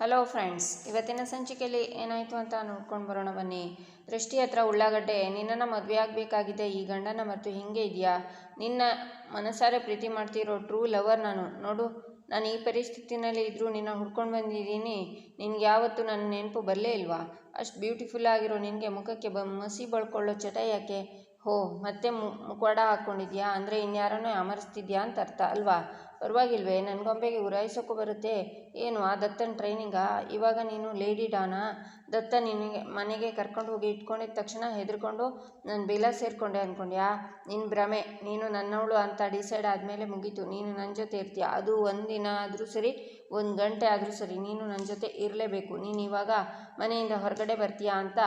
Hello friends ಇವತ್ತಿನ ಸಂಚಿಕೆಯಲ್ಲಿ ಏನಾಯಿತು ಅಂತ ನೋಡ್ಕೊಂಡು ಬರೋಣ ಬನ್ನಿ. ದೃಷ್ಟಿ ಹತ್ರ ಉಳ್ಳಾಗಡ್ಡೆ, ನಿನ್ನನ್ನು ಮದುವೆ ಆಗಬೇಕಾಗಿದೆ, ಈ ಗಂಡನ ಮತ್ತು ಹಿಂಗೆ ಇದೆಯಾ? ನಿನ್ನ ಮನಸಾರೆ ಪ್ರೀತಿ ಮಾಡ್ತಿರೋ ಟ್ರೂ ಲವರ್ ನಾನು. ನೋಡು, ನಾನು ಈ ಪರಿಸ್ಥಿತಿನಲ್ಲಿ ಇದ್ದರೂ ನಿನ್ನ ಹುಡ್ಕೊಂಡು ಬಂದಿದ್ದೀನಿ. ನಿನಗೆ ಯಾವತ್ತೂ ನನ್ನ ನೆನಪು ಬರಲೇ ಇಲ್ವಾ? ಅಷ್ಟು ಬ್ಯೂಟಿಫುಲ್ ಆಗಿರೋ ನಿನಗೆ ಮುಖಕ್ಕೆ ಬ, ಮಸಿ ಬಳ್ಕೊಳ್ಳೋ ಚಟ ಯಾಕೆ? ಹೋ, ಮತ್ತೆ ಮುಖವಾಡ ಹಾಕ್ಕೊಂಡಿದ್ಯಾ ಅಂದರೆ ಇನ್ಯಾರನ್ನೋ ಅಮರಿಸ್ತಿದ್ಯಾ ಅಂತ ಅರ್ಥ, ಅಲ್ವಾ? ಪರವಾಗಿಲ್ವೇ ನನ್ನ ಗೊಂಬೆಗೆ ಉರಾಯಿಸೋಕ್ಕೂ ಬರುತ್ತೆ. ಏನು, ಆ ದತ್ತನ ಟ್ರೈನಿಂಗಾ ಇವಾಗ ನೀನು ಲೇಡಿ ಡಾನಾ? ದತ್ತ ನಿನಗೆ, ಮನೆಗೆ ಕರ್ಕೊಂಡು ಹೋಗಿ ಇಟ್ಕೊಂಡಿದ್ದ ತಕ್ಷಣ ಹೆದರ್ಕೊಂಡು ನಾನು ಬೇಲ ಸೇರಿಕೊಂಡೆ ಅಂದ್ಕೊಂಡ್ಯಾ ನಿನ್ನ ಭ್ರಮೆ. ನೀನು ನನ್ನವಳು ಅಂತ ಡಿಸೈಡ್ ಆದಮೇಲೆ ಮುಗೀತು. ನೀನು ನನ್ನ ಜೊತೆ ಇರ್ತೀಯ. ಅದು ಒಂದಿನ ಆದರೂ ಸರಿ, ಒಂದು ಗಂಟೆ ಆದರೂ ಸರಿ, ನೀನು ನನ್ನ ಜೊತೆ ಇರಲೇಬೇಕು. ನೀನು ಇವಾಗ ಮನೆಯಿಂದ ಹೊರಗಡೆ ಬರ್ತೀಯಾ ಅಂತ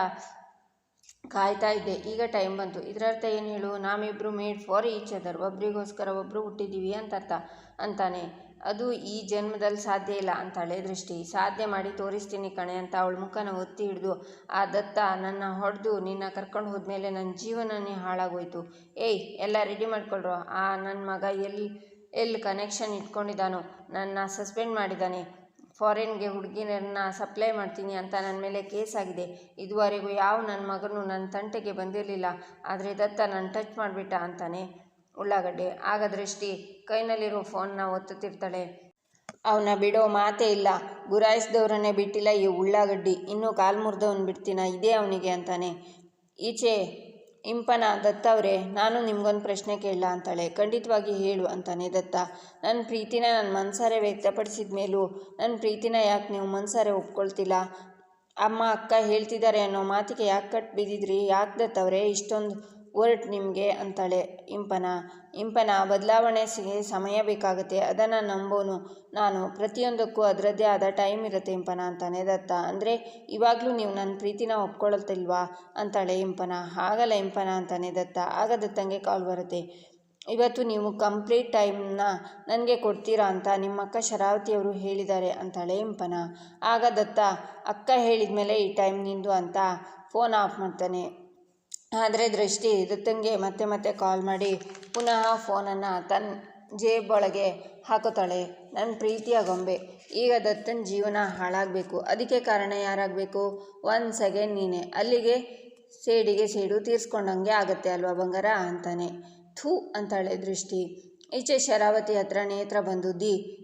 ಕಾಯ್ತಾ ಇದ್ದೆ. ಈಗ ಟೈಮ್ ಬಂತು. ಇದರರ್ಥ ಏನು ಹೇಳು? ನಾವಿಬ್ಬರು ಮೇಡ್ ಫಾರ್ ಈಚ್ ಅದರ್ ಒಬ್ರಿಗೋಸ್ಕರ ಒಬ್ಬರು ಹುಟ್ಟಿದ್ದೀವಿ ಅಂತ ಅರ್ಥ ಅಂತಾನೆ. ಅದು ಈ ಜನ್ಮದಲ್ಲಿ ಸಾಧ್ಯ ಇಲ್ಲ ಅಂತಾಳೆ ದೃಷ್ಟಿ. ಸಾಧ್ಯ ಮಾಡಿ ತೋರಿಸ್ತೀನಿ ಕಣೆ ಅಂತ ಅವಳ ಮುಖನ ಒತ್ತಿ ಹಿಡಿದು, ಆ ದತ್ತ ನನ್ನ ಹೊಡೆದು ನಿನ್ನ ಕರ್ಕೊಂಡು ಹೋದ್ಮೇಲೆ ನನ್ನ ಜೀವನನೇ ಹಾಳಾಗೋಯ್ತು. ಏಯ್, ಎಲ್ಲ ರೆಡಿ ಮಾಡ್ಕೊಳ್ರೋ? ಆ ನನ್ನ ಮಗ ಎಲ್ಲಿ ಎಲ್ಲಿ ಕನೆಕ್ಷನ್ ಇಟ್ಕೊಂಡಿದ್ದಾನೋ? ನನ್ನ ಸಸ್ಪೆಂಡ್ ಮಾಡಿದ್ದಾನೆ ಫಾರಿನ್ಗೆ ಹುಡುಗಿನನ್ನು ಸಪ್ಲೈ ಮಾಡ್ತೀನಿ ಅಂತ ನನ್ನ ಮೇಲೆ ಕೇಸ್ ಆಗಿದೆ. ಇದುವರೆಗೂ ಯಾವ ನನ್ನ ಮಗನೂ ನನ್ನ ತಂಟೆಗೆ ಬಂದಿರಲಿಲ್ಲ. ಆದರೆ ದತ್ತ ನಾನು ಟಚ್ ಮಾಡಿಬಿಟ್ಟ ಅಂತಾನೆ ಉಳ್ಳಾಗಡ್ಡೆ. ಆಗ ದೃಷ್ಟಿ ಕೈನಲ್ಲಿರೋ ಫೋನ್ನ ಒತ್ತುತ್ತಿರ್ತಾಳೆ ಅವನ ಬಿಡೋ ಮಾತೇ ಇಲ್ಲ. ಗುರಾಯಿಸಿದವರನ್ನೇ ಬಿಟ್ಟಿಲ್ಲ ಈ ಉಳ್ಳಾಗಡ್ಡಿ. ಇನ್ನೂ ಕಾಲು ಮುರಿದವನು ಬಿಡ್ತೀನ? ಇದೇ ಅವನಿಗೆ ಅಂತಾನೆ. ಈಚೆ ಇಂಪನ, ದತ್ತ ಅವರೇ, ನಾನು ನಿಮ್ಗೊಂದು ಪ್ರಶ್ನೆ ಕೇಳಲ್ಲ ಅಂತಾಳೆ. ಖಂಡಿತವಾಗಿ ಹೇಳು ಅಂತಾನೆ ದತ್ತ. ನನ್ನ ಪ್ರೀತಿನ ನನ್ನ ಮನಸಾರೆ ವ್ಯಕ್ತಪಡಿಸಿದ ಮೇಲೂ ನನ್ನ ಪ್ರೀತಿನ ಯಾಕೆ ನೀವು ಮನಸಾರೆ ಒಪ್ಕೊಳ್ತಿಲ್ಲ? ಅಮ್ಮ, ಅಕ್ಕ ಹೇಳ್ತಿದ್ದಾರೆ ಅನ್ನೋ ಮಾತಿಗೆ ಯಾಕೆ ಕಟ್ ಬಿದ್ದಿದ್ರಿ? ಯಾಕೆ ದತ್ತವ್ರೆ ಇಷ್ಟೊಂದು ಒರ್ಟ್ ನಿಮಗೆ ಅಂತಾಳೆ ಇಂಪನ. ಇಂಪನ ಬದಲಾವಣೆಗೆ ಸಮಯ ಬೇಕಾಗುತ್ತೆ, ಅದನ್ನು ನಂಬೋನು. ನಾನು ಪ್ರತಿಯೊಂದಕ್ಕೂ ಅದರದ್ದೇ ಆದ ಟೈಮ್ ಇರುತ್ತೆ ಇಂಪನ ಅಂತಾನೆ ದತ್ತ. ಅಂದರೆ ಇವಾಗಲೂ ನೀವು ನನ್ನ ಪ್ರೀತಿನ ಒಪ್ಕೊಳ್ಳುತ್ತಿಲ್ವಾ ಅಂತಾಳೆ ಇಂಪನ. ಆಗಲ್ಲ ಇಂಪನ ಅಂತಾನೆ ದತ್ತ. ಆಗ ದತ್ತಂಗೆ ಕಾಲ್ ಬರುತ್ತೆ. ಇವತ್ತು ನೀವು ಕಂಪ್ಲೀಟ್ ಟೈಮ್ನ ನನಗೆ ಕೊಡ್ತೀರಾ ಅಂತ ನಿಮ್ಮ ಅಕ್ಕ ಶರಾವತಿಯವರು ಹೇಳಿದ್ದಾರೆ ಅಂತಾಳೆ ಇಂಪನ. ಆಗ ದತ್ತ, ಅಕ್ಕ ಹೇಳಿದ ಮೇಲೆ ಈ ಟೈಮ್ ನಿಂದು ಅಂತ ಫೋನ್ ಆಫ್ ಮಾಡ್ತಾನೆ. ಆದರೆ ದೃಷ್ಟಿ ದತ್ತಂಗೆ ಮತ್ತೆ ಮತ್ತೆ ಕಾಲ್ ಮಾಡಿ ಪುನಃ ಫೋನನ್ನು ತನ್ನ ಜೇಬೊಳಗೆ ಹಾಕುತ್ತಾಳೆ. ನನ್ನ ಪ್ರೀತಿಯ ಗೊಂಬೆ. ಈಗ ದತ್ತನ ಜೀವನ ಹಾಳಾಗಬೇಕು. ಅದಕ್ಕೆ ಕಾರಣ ಯಾರಾಗಬೇಕು? ಒಂದು ಸೆಕೆಂಡ್ ನೀನೆ. ಅಲ್ಲಿಗೆ ಸೇಡಿಗೆ ಸೇಡು ತೀರಿಸ್ಕೊಂಡಂಗೆ ಆಗುತ್ತೆ ಅಲ್ವಾ ಬಂಗಾರ ಅಂತಾನೆ. ಥೂ ಅಂತಾಳೆ ದೃಷ್ಟಿ. ಈಚೆ ಶರಾವತಿ ಹತ್ರ ನೇತ್ರ ಬಂದು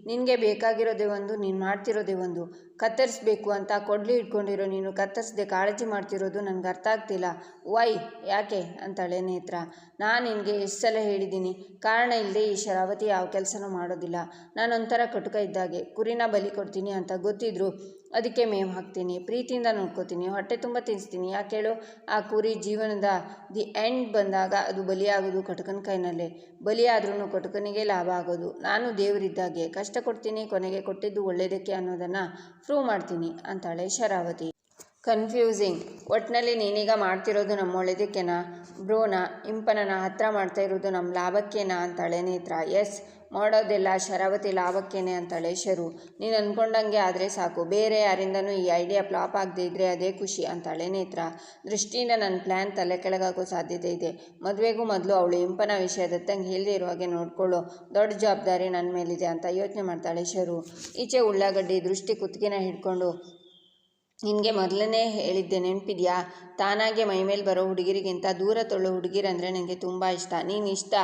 ನಿನಗೆ ಬೇಕಾಗಿರೋದೇ ಒಂದು, ನೀನು ಮಾಡ್ತಿರೋದೇ ಒಂದು. ಕತ್ತರಿಸ್ಬೇಕು ಅಂತ ಕೊಡ್ಲಿ ಇಟ್ಕೊಂಡಿರೋ ನೀನು ಕತ್ತರಿಸದೆ ಕಾಳಜಿ ಮಾಡ್ತಿರೋದು ನನಗೆ ಅರ್ಥ ಆಗ್ತಿಲ್ಲ. ವೈ, ಯಾಕೆ? ಅಂತಾಳೆ ನೇತ್ರ. ನಾನು ನಿನಗೆ ಎಷ್ಟು ಸಲ ಹೇಳಿದ್ದೀನಿ, ಕಾರಣ ಇಲ್ಲದೆ ಈ ಶರಾವತಿ ಯಾವ ಕೆಲಸನೂ ಮಾಡೋದಿಲ್ಲ. ನಾನೊಂಥರ ಕಟುಕ ಇದ್ದಾಗೆ, ಕುರಿನ ಬಲಿ ಕೊಡ್ತೀನಿ ಅಂತ ಗೊತ್ತಿದ್ರು ಅದಕ್ಕೆ ಮೇವು ಹಾಕ್ತೀನಿ, ಪ್ರೀತಿಯಿಂದ ನೋಡ್ಕೋತೀನಿ ಹೊಟ್ಟೆ ತುಂಬ ತಿನ್ನಿಸ್ತೀನಿ. ಯಾಕೆ ಹೇಳು? ಆ ಕುರಿ ಜೀವನದ ದಿ ಎಂಡ್ ಬಂದಾಗ ಅದು ಬಲಿಯಾಗೋದು ಕಟಕನ ಕೈನಲ್ಲೇ. ಬಲಿಯಾದ್ರೂ ಕಟಕನಿಗೆ ಲಾಭ ಆಗೋದು. ನಾನು ದೇವರಿದ್ದಾಗೆ, ಕಷ್ಟ ಕೊಡ್ತೀನಿ, ಕೊನೆಗೆ ಕೊಟ್ಟಿದ್ದು ಒಳ್ಳೇದಕ್ಕೆ ಅನ್ನೋದನ್ನು ಪ್ರೂವ್ ಮಾಡ್ತೀನಿ, ಅಂತಾಳೆ ಶರಾವತಿ. ಕನ್ಫ್ಯೂಸಿಂಗ್ ಒಟ್ಟಿನಲ್ಲಿ ನೀನೀಗ ಮಾಡ್ತಿರೋದು ನಮ್ಮ ಒಳ್ಳೇದಕ್ಕೆನಾ? ಬ್ರೋನ, ಇಂಪನನ ಹತ್ರ ಮಾಡ್ತಾ ಇರೋದು ನಮ್ಮ ಲಾಭಕ್ಕೇನಾ? ಅಂತಾಳೆ ನೇತ್ರ. ಎಸ್ ಮಾಡೋದೆಲ್ಲ ಶರಾವತಿ ಲಾಭಕ್ಕೇನೆ ಅಂತಾಳೆ ಶರು. ನೀನು ಅಂದ್ಕೊಂಡಂಗೆ ಆದರೆ ಸಾಕು. ಬೇರೆ ಯಾರಿಂದನೂ ಈ ಐಡಿಯಾ ಫ್ಲಾಪ್ ಆಗದೆ ಇದ್ದರೆ ಅದೇ ಖುಷಿ ಅಂತಾಳೆ ನೇತ್ರ. ದೃಷ್ಟಿಯಿಂದ ನನ್ನ ಪ್ಲ್ಯಾನ್ ತಲೆ ಕೆಳಗಾಗೋ ಸಾಧ್ಯತೆ ಇದೆ. ಮದುವೆಗೂ ಮೊದಲು ಅವಳು ಇಂಪನ ವಿಷಯ ದತ್ತಂಗೆ ಹೇಳದೇ ಇರೋ ಹಾಗೆ ನೋಡ್ಕೊಳ್ಳೋ ದೊಡ್ಡ ಜವಾಬ್ದಾರಿ ನನ್ನ ಮೇಲಿದೆ ಅಂತ ಯೋಚನೆ ಮಾಡ್ತಾಳೆ ಶರು. ಈಚೆ ಉಳ್ಳಾಗಡ್ಡಿ ದೃಷ್ಟಿ ಕುತ್ತಿಗೆನ ಹಿಡ್ಕೊಂಡು, ನಿನಗೆ ಮೊದಲನೇ ಹೇಳಿದ್ದೆ ನೆನಪಿದೆಯಾ? ತಾನಾಗೆ ಮೈಮೇಲೆ ಬರೋ ಹುಡುಗಿರಿಗಿಂತ ದೂರ ತೊಳ್ಳೋ ಹುಡುಗಿರಂದರೆ ನನಗೆ ತುಂಬ ಇಷ್ಟ. ನೀನು ಇಷ್ಟ?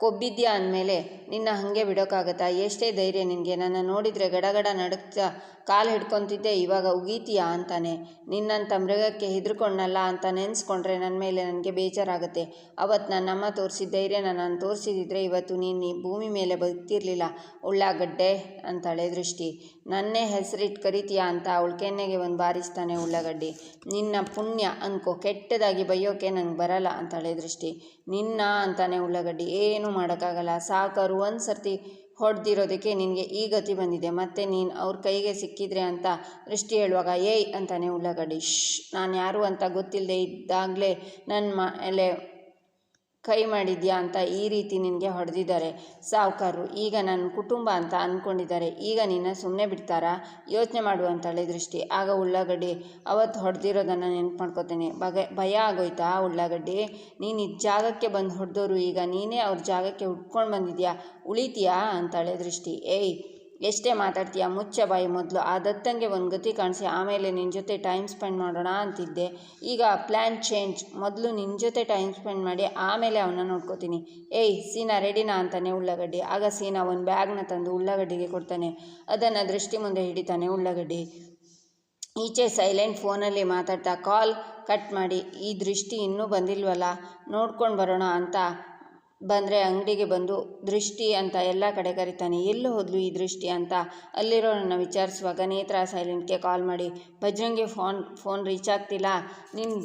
ಕೊಬ್ಬಿದ್ಯಾ ಅಂದಮೇಲೆ, ನಿನ್ನ ಹಾಗೆ ಬಿಡೋಕ್ಕಾಗತ್ತಾ ಎಷ್ಟೇ ಧೈರ್ಯ ನಿನಗೆ. ನನ್ನ ನೋಡಿದರೆ ಗಡಗಡ ನಡುಕ್ತಾ ಕಾಲು ಹಿಡ್ಕೊತಿದ್ದೆ, ಇವಾಗ ಉಗೀತೀಯಾ ಅಂತಾನೆ. ನಿನ್ನಂಥ ಮೃಗಕ್ಕೆ ಹೆದರ್ಕೊಂಡಲ್ಲ ಅಂತ ನೆನೆಸ್ಕೊಂಡ್ರೆ ನನ್ನ ಮೇಲೆ ನನಗೆ ಬೇಜಾರಾಗುತ್ತೆ. ಅವತ್ತು ನನ್ನಮ್ಮ ತೋರಿಸಿದ ಧೈರ್ಯನ ನಾನು ತೋರಿಸಿದಿದ್ರೆ ಇವತ್ತು ನೀನು ಭೂಮಿ ಮೇಲೆ ಬದುಕ್ತಿರ್ಲಿಲ್ಲ ಉಳ್ಳಾಗಡ್ಡೆ ಅಂತಾಳೆ ದೃಷ್ಟಿ. ನನ್ನೇ ಹೆಸರಿಟ್ಟು ಕರಿತೀಯಾ ಅಂತ ಅವಳ ಕೆನ್ನೆಗೆ ಒಂದು ಬಾರಿಸ್ತಾನೆ ಉಳ್ಳಾಗಡ್ಡಿ. ನಿನ್ನ ಪುಣ್ಯ ಅನ್ಕೋ, ಕೆಟ್ಟದಾಗಿ ಬೈಯೋಕೆ ನನಗೆ ಬರಲ್ಲ ಅಂತಾಳೆ ದೃಷ್ಟಿ. ನಿನ್ನ ಅಂತಾನೆ ಉಳ್ಳಾಗಡ್ಡಿ. ಏನೂ ಮಾಡೋಕ್ಕಾಗಲ್ಲ. ಸಾಕವ್ರು ಒಂದು ಸರ್ತಿ ಹೊಡೆದಿರೋದಕ್ಕೆ ನಿನಗೆ ಈ ಗತಿ ಬಂದಿದೆ. ಮತ್ತೆ ನೀನು ಅವ್ರ ಕೈಗೆ ಸಿಕ್ಕಿದ್ರೆ ಅಂತ ದೃಷ್ಟಿ ಹೇಳುವಾಗ, ಏಯ್ ಅಂತಾನೆ ಉಳ್ಳಾಗಡ್ಡಿ. ಶ್ ನಾನು ಯಾರು ಅಂತ ಗೊತ್ತಿಲ್ಲದೆ ಇದ್ದಾಗಲೇ ನನ್ನ ಮೇಲೆ ಕೈ ಮಾಡಿದ್ಯಾ ಅಂತ ಈ ರೀತಿ ನಿನಗೆ ಹೊಡೆದಿದ್ದಾರೆ. ಸಾವುಕಾರರು, ಈಗ ನನ್ನ ಕುಟುಂಬ ಅಂತ ಅಂದ್ಕೊಂಡಿದ್ದಾರೆ ಈಗ ನಿನ್ನ ಸುಮ್ಮನೆ ಬಿಡ್ತಾರಾ? ಯೋಚನೆ ಮಾಡುವಂತಾಳೆ ದೃಷ್ಟಿ. ಆಗ ಉಳ್ಳಾಗಡ್ಡಿ, ಅವತ್ತು ಹೊಡೆದಿರೋದನ್ನು ನೆನ್ಪು ಮಾಡ್ಕೋತೇನೆ. ಬಗೆ, ಭಯ ಆಗೋಯ್ತಾ ಉಳ್ಳಾಗಡ್ಡಿ? ನೀನು ಇದು ಜಾಗಕ್ಕೆ ಬಂದು ಹೊಡೆದೋರು ಈಗ ನೀನೇ ಅವ್ರ ಜಾಗಕ್ಕೆ ಹುಟ್ಕೊಂಡು ಬಂದಿದ್ಯಾ? ಉಳಿತೀಯಾ? ಅಂತಾಳೆ ದೃಷ್ಟಿ. ಏಯ್ ಎಷ್ಟೇ ಮಾತಾಡ್ತೀಯ, ಮುಚ್ಚ ಬಾಯಿ ಮೊದಲು. ಆ ದತ್ತಂಗೆ ಒಂದು ಗತಿ ಕಾಣಿಸಿ, ಆಮೇಲೆ ನಿನ್ನ ಜೊತೆ ಟೈಮ್ ಸ್ಪೆಂಡ್ ಮಾಡೋಣ ಅಂತಿದ್ದೆ. ಈಗ ಪ್ಲ್ಯಾನ್ ಚೇಂಜ್ ಮೊದಲು ನಿನ್ನ ಜೊತೆ ಟೈಮ್ ಸ್ಪೆಂಡ್ ಮಾಡಿ, ಆಮೇಲೆ ಅವನ್ನ ನೋಡ್ಕೋತೀನಿ. ಏಯ್, ಸೀನಾ ರೆಡಿನಾ ಅಂತಾನೆ ಉಳ್ಳಾಗಡ್ಡಿ. ಆಗ ಸೀನಾ ಒಂದು ಬ್ಯಾಗ್ನ ತಂದು ಉಳ್ಳಾಗಡ್ಡಿಗೆ ಕೊಡ್ತಾನೆ. ಅದನ್ನು ದೃಷ್ಟಿ ಮುಂದೆ ಹಿಡಿತಾನೆ ಉಳ್ಳಾಗಡ್ಡಿ. ಈಚೆ ಸೈಲೆಂಟ್ ಫೋನಲ್ಲಿ ಮಾತಾಡ್ತಾ ಕಾಲ್ ಕಟ್ ಮಾಡಿ, ಈ ದೃಷ್ಟಿ ಇನ್ನೂ ಬಂದಿಲ್ವಲ್ಲ? ನೋಡ್ಕೊಂಡು ಬರೋಣ ಅಂತ ಬಂದರೆ ಅಂಗಡಿಗೆ ಬಂದು ದೃಷ್ಟಿ ಅಂತ ಎಲ್ಲ ಕಡೆ ಕರಿತಾನೆ, ಎಲ್ಲಿ ಹೋದ್ಲು ಈ ದೃಷ್ಟಿ ಅಂತ? ಅಲ್ಲಿರೋರನ್ನ ವಿಚಾರಿಸುವಾಗ ನೇತ್ರ ಸೈಲೆಂಟ್ಗೆ ಕಾಲ್ ಮಾಡಿ ಬಜ್ರಂಗಿ ಫೋನ್ ಫೋನ್ ರೀಚ್ ಆಗ್ತಿಲ್ಲ ನಿನ್ನ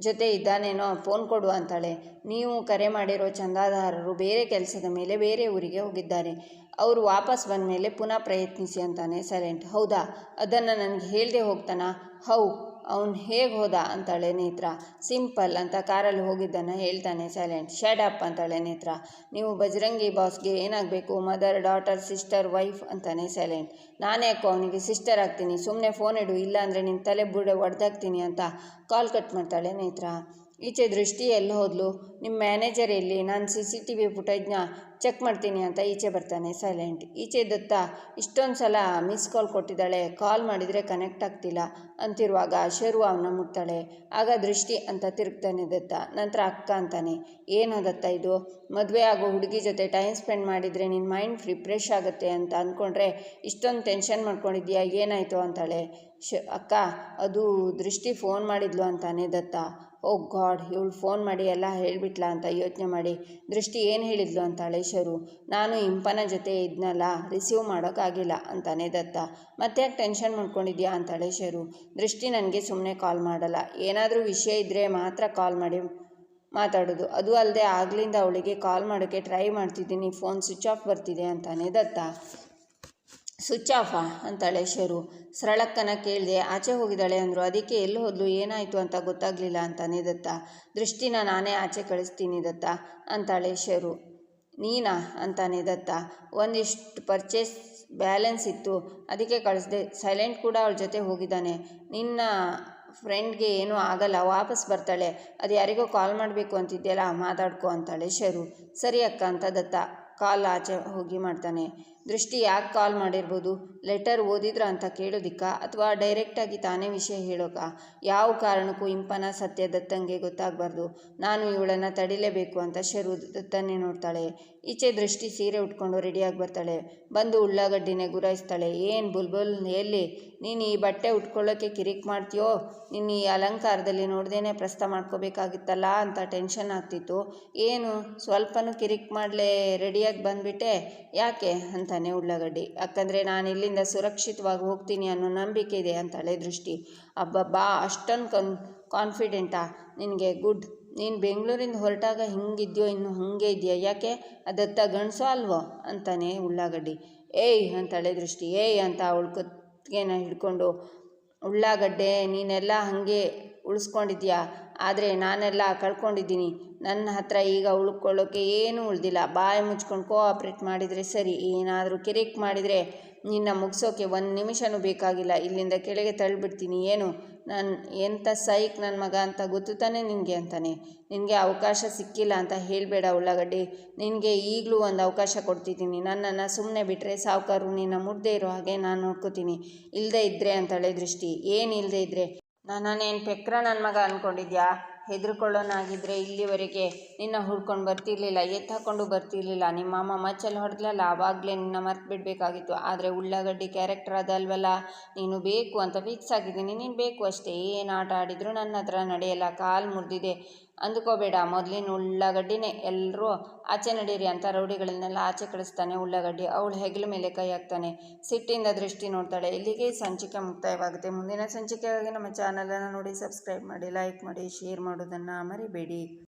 ಜೊತೆ ಇದ್ದಾನೇನೋ ಫೋನ್ ಕೊಡು ಅಂತಾಳೆ. ನೀವು ಕರೆ ಮಾಡಿರೋ ಚಂದಾದಾರರು ಬೇರೆ ಕೆಲಸದ ಮೇಲೆ ಬೇರೆ ಊರಿಗೆ ಹೋಗಿದ್ದಾರೆ. ಅವರು ವಾಪಸ್ ಬಂದ ಮೇಲೆ ಪುನಃ ಪ್ರಯತ್ನಿಸಿ ಅಂತಾನೆ ಸೈಲೆಂಟ್. ಹೌದಾ? ಅದನ್ನು ನನಗೆ ಹೇಳದೆ ಹೋಗ್ತಾನಾ? ಹೌ ಅವನು ಹೇಗೆ ಹೋದ ಅಂತಾಳೆ ನೇತ್ರ. ಸಿಂಪಲ್ ಅಂತ ಕಾರಲ್ಲಿ ಹೋಗಿದ್ದನ್ನು ಹೇಳ್ತಾನೆ ಸೈಲೆಂಟ್. ಶೆಡ್ ಅಪ್ ಅಂತಾಳೆ ನೇತ್ರ. ನೀವು ಬಜರಂಗಿ ಬಾಸ್ಗೆ ಏನಾಗಬೇಕು? ಮದರ್, ಡಾಟರ್, ಸಿಸ್ಟರ್, ವೈಫ್ ಅಂತಾನೆ ಸೈಲೆಂಟ್. ನಾನೇ ಯಾಕೋ ಅವನಿಗೆ ಸಿಸ್ಟರ್ ಆಗ್ತೀನಿ. ಸುಮ್ಮನೆ ಫೋನ್ ಇಡು, ಇಲ್ಲಾಂದರೆ ನಿನ್ನ ತಲೆ ಬುಡ ಒಡೆದಾಕ್ತೀನಿ ಅಂತ ಕಾಲ್ ಕಟ್ ಮಾಡ್ತಾಳೆ ನೇತ್ರ. ಈಚೆ ದೃಷ್ಟಿ ಎಲ್ಲಿ ಹೋದ್ಲು? ನಿಮ್ಮ ಮ್ಯಾನೇಜರ್ ಎಲ್ಲಿ? ನಾನು ಸಿ ಸಿ ಟಿ ವಿ ಫುಟೇಜ್ನ ಚೆಕ್ ಮಾಡ್ತೀನಿ ಅಂತ ಈಚೆ ಬರ್ತಾನೆ ಸೈಲೆಂಟ್ ಈಚೆ ದತ್ತ ಇಷ್ಟೊಂದು ಸಲ ಮಿಸ್ ಕಾಲ್ ಕೊಟ್ಟಿದ್ದಾಳೆ. ಕಾಲ್ ಮಾಡಿದರೆ ಕನೆಕ್ಟ್ ಆಗ್ತಿಲ್ಲ ಅಂತಿರುವಾಗ ಶರು ಅವನ ಮುಟ್ತಾಳೆ. ಆಗ ದೃಷ್ಟಿ ಅಂತ ತಿರುಗ್ತಾನೆ ದತ್ತ. ನಂತರ ಅಕ್ಕ ಅಂತಾನೆ. ಏನೋ ದತ್ತ ಇದು? ಮದುವೆ ಆಗೋ ಹುಡುಗಿ ಜೊತೆ ಟೈಮ್ ಸ್ಪೆಂಡ್ ಮಾಡಿದರೆ ನಿನ್ನ ಮೈಂಡ್ ರಿಫ್ರೆಶ್ ಆಗುತ್ತೆ ಅಂತ ಅಂದ್ಕೊಂಡ್ರೆ ಇಷ್ಟೊಂದು ಟೆನ್ಷನ್ ಮಾಡ್ಕೊಂಡಿದ್ಯಾ? ಏನಾಯಿತು? ಅಂತಾಳೆ. ಶ, ಅಕ್ಕ, ಅದು ದೃಷ್ಟಿ ಫೋನ್ ಮಾಡಿದ್ಲು ಅಂತಾನೆ ದತ್ತ. ಓ ಗಾಡ್, ಇವಳು ಫೋನ್ ಮಾಡಿ ಎಲ್ಲ ಹೇಳಿಬಿಟ್ಲಾ ಅಂತ ಯೋಚನೆ ಮಾಡಿ, ದೃಷ್ಟಿ ಏನು ಹೇಳಿದ್ಲು ಅಂತ ಹಳೇಶರು ನಾನು ಇಂಪನ ಜೊತೆ ಇದ್ನಲ್ಲ ರಿಸೀವ್ ಮಾಡೋಕ್ಕಾಗಿಲ್ಲ ಅಂತಾನೆ ದತ್ತ. ಮತ್ತೆ ಯಾಕೆ ಟೆನ್ಷನ್ ಮಾಡ್ಕೊಂಡಿದ್ಯಾ ಅಂತ ಹಳೇಶರು ದೃಷ್ಟಿ ನನಗೆ ಸುಮ್ಮನೆ ಕಾಲ್ ಮಾಡಲ್ಲ. ಏನಾದರೂ ವಿಷಯ ಇದ್ದರೆ ಮಾತ್ರ ಕಾಲ್ ಮಾಡಿ ಮಾತಾಡೋದು. ಅದು ಅಲ್ಲದೆ ಆಗ್ಲಿಂದ ಅವಳಿಗೆ ಕಾಲ್ ಮಾಡೋಕ್ಕೆ ಟ್ರೈ ಮಾಡ್ತಿದ್ದೀನಿ ಫೋನ್ ಸ್ವಿಚ್ ಆಫ್ ಬರ್ತಿದೆ ಅಂತಾನೆ ದತ್ತ. ಸ್ವಿಚ್ ಆಫಾ ಅಂತಾಳೆ ಶರು. ಸರಳಕ್ಕನ ಕೇಳಿದೆ, ಆಚೆ ಹೋಗಿದ್ದಾಳೆ? ಅಂದರು. ಅದಕ್ಕೆ ಎಲ್ಲಿ ಹೋದ್ಲು? ಏನಾಯಿತು ಅಂತ ಗೊತ್ತಾಗಲಿಲ್ಲ ಅಂತಾನೆ ದತ್ತ. ದೃಷ್ಟಿನ ನಾನೇ ಆಚೆ ಕಳಿಸ್ತೀನಿ ದತ್ತ, ಅಂತಾಳೆ ಶರು. ನೀನಾ? ಅಂತಾನೆ ದತ್ತ. ಒಂದಿಷ್ಟು ಪರ್ಚೇಸ್ ಬ್ಯಾಲೆನ್ಸ್ ಇತ್ತು. ಅದಕ್ಕೆ ಕಳಿಸ್ದೆ. ಸೈಲೆಂಟ್ ಕೂಡ ಅವಳ ಜೊತೆ ಹೋಗಿದ್ದಾನೆ. ನಿನ್ನ ಫ್ರೆಂಡ್ಗೆ ಏನೂ ಆಗಲ್ಲ. ವಾಪಸ್ ಬರ್ತಾಳೆ. ಅದು ಯಾರಿಗೋ ಕಾಲ್ ಮಾಡಬೇಕು ಅಂತಿದ್ಯಲ್ಲ, ಮಾತಾಡ್ಕೊ, ಅಂತಾಳೆ ಶರು. ಸರಿ ಅಕ್ಕ, ಅಂತ ದತ್ತ. ಕಾಲ್ ಆಚೆ ಹೋಗಿ ಮಾಡ್ತಾನೆ. ದೃಷ್ಟಿ ಯಾಕೆ ಕಾಲ್ ಮಾಡಿರ್ಬೋದು? ಲೆಟರ್ ಓದಿದ್ರ ಅಂತ ಕೇಳೋದಿಕ್ಕ ಅಥವಾ ಡೈರೆಕ್ಟಾಗಿ ತಾನೇ ವಿಷಯ ಹೇಳೋಕ? ಯಾವ ಕಾರಣಕ್ಕೂ ಇಂಪನ ಸತ್ಯ ದತ್ತಂಗೆ ಗೊತ್ತಾಗಬಾರ್ದು. ನಾನು ಇವಳನ್ನು ತಡಿಲೇಬೇಕು ಅಂತ ಶರು ದತ್ತನ್ನೇ ನೋಡ್ತಾಳೆ. ಈಚೆ ದೃಷ್ಟಿ ಸೀರೆ ಉಟ್ಕೊಂಡು ರೆಡಿಯಾಗಿ ಬರ್ತಾಳೆ. ಬಂದು ಉಳ್ಳಾಗಡ್ಡಿನೇ ಗುರಾಯಿಸ್ತಾಳೆ. ಏನು ಬುಲ್ಬುಲ್, ಎಲ್ಲಿ? ನೀನು ಈ ಬಟ್ಟೆ ಉಟ್ಕೊಳ್ಳೋಕ್ಕೆ ಕಿರಿಕ್ ಮಾಡ್ತೀಯೋ? ನೀನು ಈ ಅಲಂಕಾರದಲ್ಲಿ ನೋಡ್ದೇನೆ ಪ್ರಸ್ತ ಮಾಡ್ಕೋಬೇಕಾಗಿತ್ತಲ್ಲ ಅಂತ ಟೆನ್ಷನ್ ಆಗ್ತಿತ್ತು. ಏನು, ಸ್ವಲ್ಪನೂ ಕಿರಿಕ್ ಮಾಡಲೇ ರೆಡಿಯಾಗಿ ಬಂದುಬಿಟ್ಟೆ? ಯಾಕೆ? ಅಂತಾನೆ ಉಳ್ಳಾಗಡ್ಡಿ. ಯಾಕಂದರೆ ನಾನು ಇಲ್ಲಿಂದ ಸುರಕ್ಷಿತವಾಗಿ ಹೋಗ್ತೀನಿ ಅನ್ನೋ ನಂಬಿಕೆ ಇದೆ ಅಂತಾಳೆ ದೃಷ್ಟಿ. ಅಬ್ಬಬ್ಬಾ ಅಷ್ಟೊಂದು ಕನ್ ಕಾನ್ಫಿಡೆಂಟಾ ನಿನಗೆ ಗುಡ್. ನೀನು ಬೆಂಗಳೂರಿಂದ ಹೊರಟಾಗ ಹಿಂಗಿದ್ಯೋ ಇನ್ನು ಹಾಗೆ ಇದೆಯಾ? ಯಾಕೆ? ಅದತ್ತ ಗಣಸೋ ಅಲ್ವೋ? ಅಂತಾನೆ ಉಳ್ಳಾಗಡ್ಡಿ. ಏಯ್ ಅಂತಾಳೆ ದೃಷ್ಟಿ. ಏಯ್, ಅಂತ ಅವಳು ಕುತ್ತಿಗೆನ ಹಿಡ್ಕೊಂಡು, ಉಳ್ಳಾಗಡ್ಡೆ ನೀನೆಲ್ಲ ಹಾಗೆ ಉಳಿಸ್ಕೊಂಡಿದ್ಯಾ? ಆದರೆ ನಾನೆಲ್ಲ ಕಳ್ಕೊಂಡಿದ್ದೀನಿ. ನನ್ನ ಹತ್ರ ಈಗ ಉಳ್ಕೊಳ್ಳೋಕ್ಕೆ ಏನೂ ಉಳಿದಿಲ್ಲ. ಬಾಯಿ ಮುಚ್ಕೊಂಡು ಕೋಆಪ್ರೇಟ್ ಮಾಡಿದರೆ ಸರಿ. ಏನಾದರೂ ಕಿರಿಕ್ ಮಾಡಿದರೆ ನಿನ್ನ ಮುಗಿಸೋಕೆ ಒಂದು ನಿಮಿಷವೂ ಬೇಕಾಗಿಲ್ಲ. ಇಲ್ಲಿಂದ ಕೆಳಗೆ ತಳ್ಳಿಬಿಡ್ತೀನಿ. ಏನು? ನಾನು ಎಂಥ ಸೈಕ್ ನನ್ನ ಮಗ ಅಂತ ಗೊತ್ತು ತಾನೆ ನಿನಗೆ ಅಂತಾನೆ. ನಿನಗೆ ಅವಕಾಶ ಸಿಕ್ಕಿಲ್ಲ ಅಂತ ಹೇಳಬೇಡ ಉಳ್ಳಾಗಡ್ಡಿ. ನಿನಗೆ ಈಗಲೂ ಒಂದು ಅವಕಾಶ ಕೊಡ್ತಿದ್ದೀನಿ. ನನ್ನನ್ನು ಸುಮ್ಮನೆ ಬಿಟ್ಟರೆ ಸಾವುಕಾರರು ನಿನ್ನ ಮುಡ್ದೇ ಇರೋ ಹಾಗೆ ನಾನು ನೋಡ್ಕೋತೀನಿ. ಇಲ್ಲದೆ ಇದ್ದರೆ ಅಂತಳೆ ದೃಷ್ಟಿ. ಏನು ಇಲ್ಲದೆ ಇದ್ದರೆ ನಾನೇನು ಪೆಕ್ರ ನನ್ನ ಮಗ ಅಂದ್ಕೊಂಡಿದ್ಯಾ ಹೆದರ್ಕೊಳ್ಳೋನಾಗಿದ್ದರೆ ಇಲ್ಲಿವರೆಗೆ ನಿನ್ನ ಹುಡ್ಕೊಂಡು ಬರ್ತಿರ್ಲಿಲ್ಲ ಎತ್ತಾಕೊಂಡು ಬರ್ತಿರ್ಲಿಲ್ಲ. ನಿಮ್ಮ ಅಮ್ಮ ಮಚ್ಚಲ್ಲಿ ಹೊಡೆದ್ಲಲ್ಲ ಆವಾಗಲೇ ನಿನ್ನ ಮರ್ತು ಬಿಡಬೇಕಾಗಿತ್ತು. ಆದರೆ ಉಳ್ಳಾಗಡ್ಡಿ ಕ್ಯಾರೆಕ್ಟರ್ ಅದಲ್ವಲ್ಲ ನೀನು ಬೇಕು ಅಂತ ಫಿಕ್ಸ್ ಆಗಿದ್ದೀನಿ, ನೀನು ಬೇಕು ಅಷ್ಟೇ. ಏನು ಆಟ ಆಡಿದರೂ ನನ್ನ ಹತ್ರ ನಡೆಯಲ್ಲ, ಕಾಲು ಮುರಿದಿದೆ. ಅಂದ್ಕೋಬೇಡ. ಮೊದಲಿನ ಉಳ್ಳಾಗಡ್ಡಿನೇ ಎಲ್ಲರೂ ಆಚೆ ನಡೀರಿ ಅಂತ ರೌಡಿಗಳನ್ನೆಲ್ಲ ಆಚೆ ಕಳಿಸ್ತಾನೆ ಉಳ್ಳಾಗಡ್ಡಿ. ಅವಳು ಹೆಗಲ ಮೇಲೆ ಕೈ ಹಾಕ್ತಾನೆ. ಸಿಟ್ಟಿಂದ ದೃಷ್ಟಿ ನೋಡ್ತಾಳೆ. ಇಲ್ಲಿಗೆ ಸಂಚಿಕೆ ಮುಕ್ತಾಯವಾಗುತ್ತೆ. ಮುಂದಿನ ಸಂಚಿಕೆಗಾಗಿ ನಮ್ಮ ಚಾನಲನ್ನು ನೋಡಿ, ಸಬ್ಸ್ಕ್ರೈಬ್ ಮಾಡಿ, ಲೈಕ್ ಮಾಡಿ, ಶೇರ್ ಮಾಡೋದನ್ನು ಮರಿಬೇಡಿ.